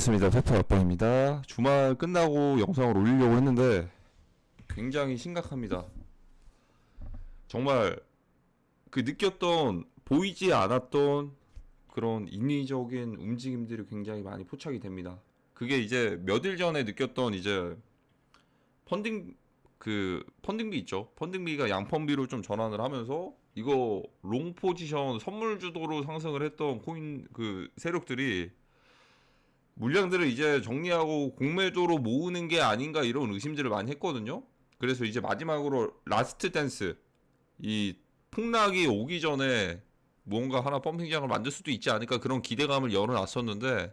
반갑습니다. 페퍼 아빠입니다. 주말 끝나고 영상을 올리려고 했는데 굉장히 심각합니다. 정말 그 느꼈던 보이지 않았던 그런 인위적인 움직임들이 굉장히 많이 포착이 됩니다. 그게 이제 몇 일 전에 느꼈던 이제 펀딩 그 펀딩비 있죠. 펀딩비가 양펀비로 좀 전환을 하면서 이거 롱 포지션 선물 주도로 상승을 했던 코인 그 세력들이 물량들을 이제 정리하고 공매도로 모으는 게 아닌가 이런 의심들을 많이 했거든요. 그래서 이제 마지막으로 라스트 댄스 이 폭락이 오기 전에 무언가 하나 펌핑장을 만들 수도 있지 않을까 그런 기대감을 열어놨었는데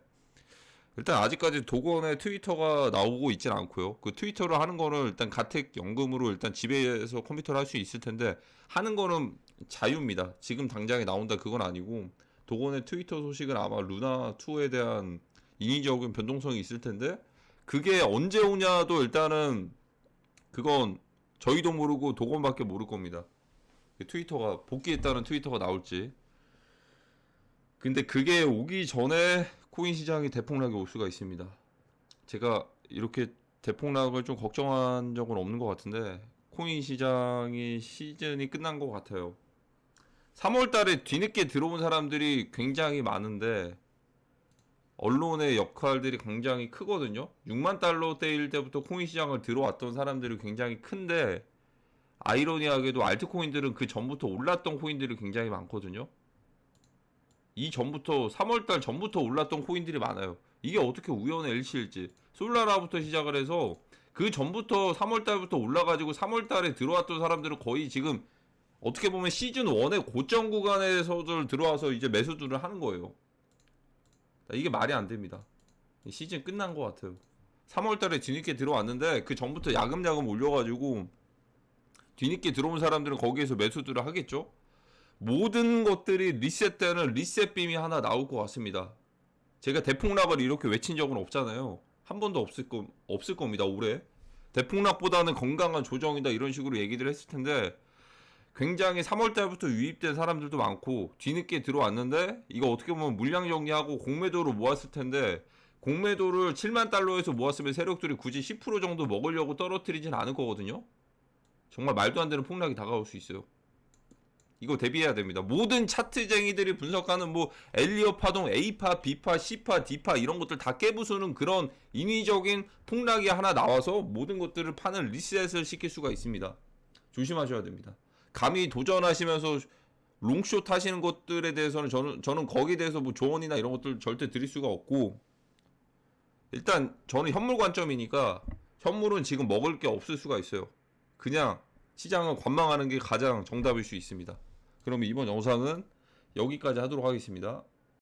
일단 아직까지 도건의 트위터가 나오고 있진 않고요. 그 트위터를 하는 거는 일단 가택 연금으로 일단 집에서 컴퓨터를 할 수 있을 텐데 하는 거는 자유입니다. 지금 당장에 나온다 그건 아니고 도건의 트위터 소식은 아마 루나 2에 대한 인위적인 변동성이 있을 텐데 그게 언제 오냐도 일단은 그건 저희도 모르고 도건밖에 모를 겁니다. 트위터가 복귀했다는 트위터가 나올지. 근데 그게 오기 전에 코인 시장이 대폭락이 올 수가 있습니다. 제가 이렇게 대폭락을 좀 걱정한 적은 없는 것 같은데 코인 시장이 시즌이 끝난 것 같아요. 3월 달에 뒤늦게 들어온 사람들이 굉장히 많은데 언론의 역할들이 굉장히 크거든요. 6만 달러대일 때부터 코인 시장을 들어왔던 사람들이 굉장히 큰데 아이러니하게도 알트코인들은 그 전부터 올랐던 코인들이 굉장히 많거든요. 이 전부터 3월달 전부터 올랐던 코인들이 많아요. 이게 어떻게 우연의 일치일지. 솔라라부터 시작을 해서 그 전부터 3월달부터 올라가지고 3월달에 들어왔던 사람들은 거의 지금 어떻게 보면 시즌 1의 고점 구간에서들 들어와서 이제 매수들을 하는 거예요. 이게 말이 안 됩니다. 시즌 끝난 것 같아요. 3월달에 뒤늦게 들어왔는데 그 전부터 야금야금 올려가지고 뒤늦게 들어온 사람들은 거기에서 매수들을 하겠죠. 모든 것들이 리셋되는 리셋빔이 하나 나올 것 같습니다. 제가 대폭락을 이렇게 외친 적은 없잖아요. 한 번도 없을 거 없을 겁니다. 올해 대폭락보다는 건강한 조정이다 이런 식으로 얘기를 했을 텐데 굉장히 3월 달부터 유입된 사람들도 많고 뒤늦게 들어왔는데 이거 어떻게 보면 물량 정리하고 공매도로 모았을 텐데 공매도를 7만 달러에서 모았으면 세력들이 굳이 10% 정도 먹으려고 떨어뜨리진 않을 거거든요. 정말 말도 안 되는 폭락이 다가올 수 있어요. 이거 대비해야 됩니다. 모든 차트쟁이들이 분석하는 뭐 엘리어 파동, A파, B파, C파, D파 이런 것들 다 깨부수는 그런 인위적인 폭락이 하나 나와서 모든 것들을 파는 리셋을 시킬 수가 있습니다. 조심하셔야 됩니다. 감히 도전하시면서 롱숏 하시는 것들에 대해서는 저는 저는 거기에 대해서 뭐 조언이나 이런 것들 절대 드릴 수가 없고 일단 저는 현물 관점이니까 현물은 지금 먹을 게 없을 수가 있어요. 그냥 시장을 관망하는 게 가장 정답일 수 있습니다. 그럼 이번 영상은 여기까지 하도록 하겠습니다.